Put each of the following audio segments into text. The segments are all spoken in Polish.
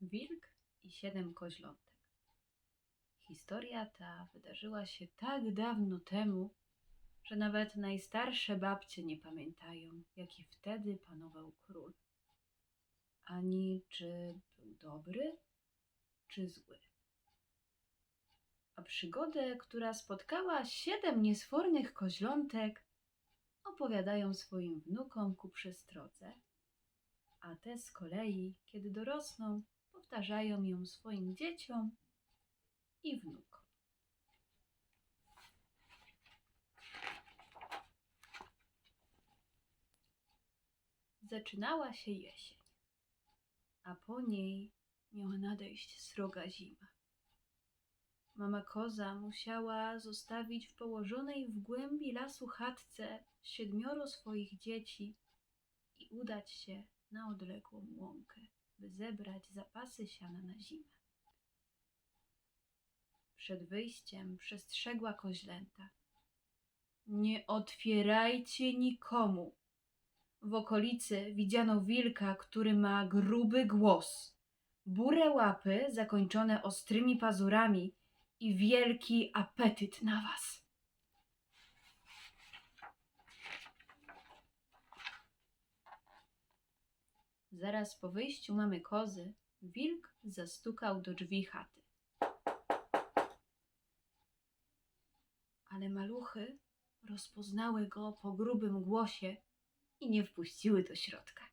Wilk i siedem koźlątek. Historia ta wydarzyła się tak dawno temu, że nawet najstarsze babcie nie pamiętają, jaki wtedy panował król. Ani czy był dobry, czy zły. A przygodę, która spotkała siedem niesfornych koźlątek, opowiadają swoim wnukom ku przestrodze, a te z kolei, kiedy dorosną, powtarzają ją swoim dzieciom i wnukom. Zaczynała się jesień, a po niej miała nadejść sroga zima. Mama koza musiała zostawić w położonej w głębi lasu chatce siedmioro swoich dzieci i udać się na odległą łąkę, by zebrać zapasy siana na zimę. Przed wyjściem przestrzegła koźlęta. Nie otwierajcie nikomu. W okolicy widziano wilka, który ma gruby głos, burę łapy zakończone ostrymi pazurami i wielki apetyt na was. Zaraz po wyjściu mamy kozy, wilk zastukał do drzwi chaty. Ale maluchy rozpoznały go po grubym głosie i nie wpuściły do środka.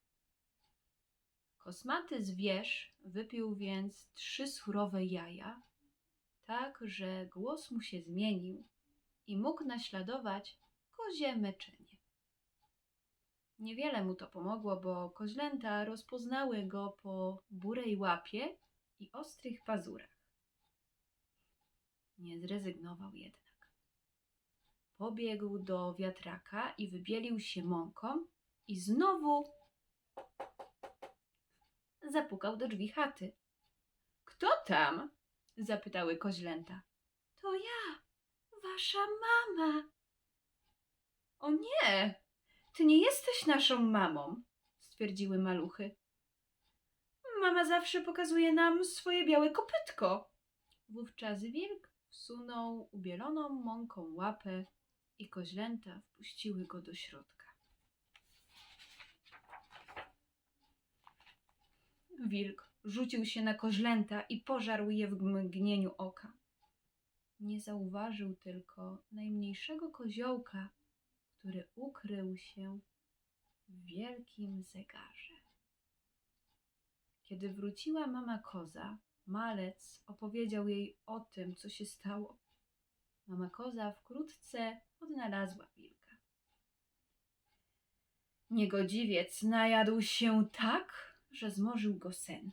Kosmaty zwierz wypił więc trzy surowe jaja, tak że głos mu się zmienił i mógł naśladować kozie meczenie. Niewiele mu to pomogło, bo koźlęta rozpoznały go po burej łapie i ostrych pazurach. Nie zrezygnował jednak. Pobiegł do wiatraka i wybielił się mąką i znowu zapukał do drzwi chaty. Kto tam? zapytały koźlęta. To ja, wasza mama. O nie, ty nie jesteś naszą mamą, stwierdziły maluchy. Mama zawsze pokazuje nam swoje białe kopytko. Wówczas wilk wsunął ubieloną mąką łapę i koźlęta wpuściły go do środka. Wilk rzucił się na koźlęta i pożarł je w mgnieniu oka. Nie zauważył tylko najmniejszego koziołka, który ukrył się w wielkim zegarze. Kiedy wróciła mama koza, malec opowiedział jej o tym, co się stało. Mama koza wkrótce odnalazła wilka. Niegodziwiec najadł się tak, że zmorzył go sen.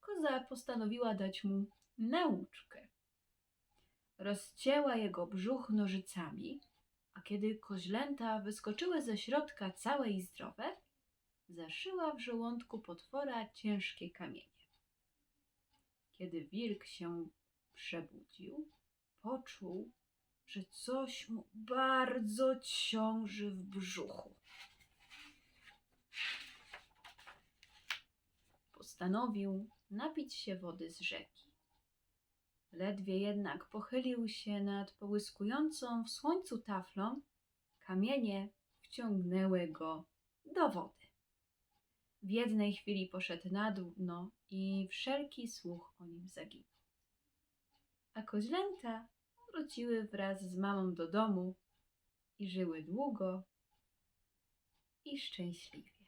Koza postanowiła dać mu nauczkę. Rozcięła jego brzuch nożycami, a kiedy koźlęta wyskoczyły ze środka całe i zdrowe, zaszyła w żołądku potwora ciężkie kamienie. Kiedy wilk się przebudził, poczuł, że coś mu bardzo ciąży w brzuchu. Postanowił napić się wody z rzeki. Ledwie jednak pochylił się nad połyskującą w słońcu taflą, kamienie wciągnęły go do wody. W jednej chwili poszedł na dno i wszelki słuch o nim zaginął. A koźlęta wróciły wraz z mamą do domu i żyły długo i szczęśliwie.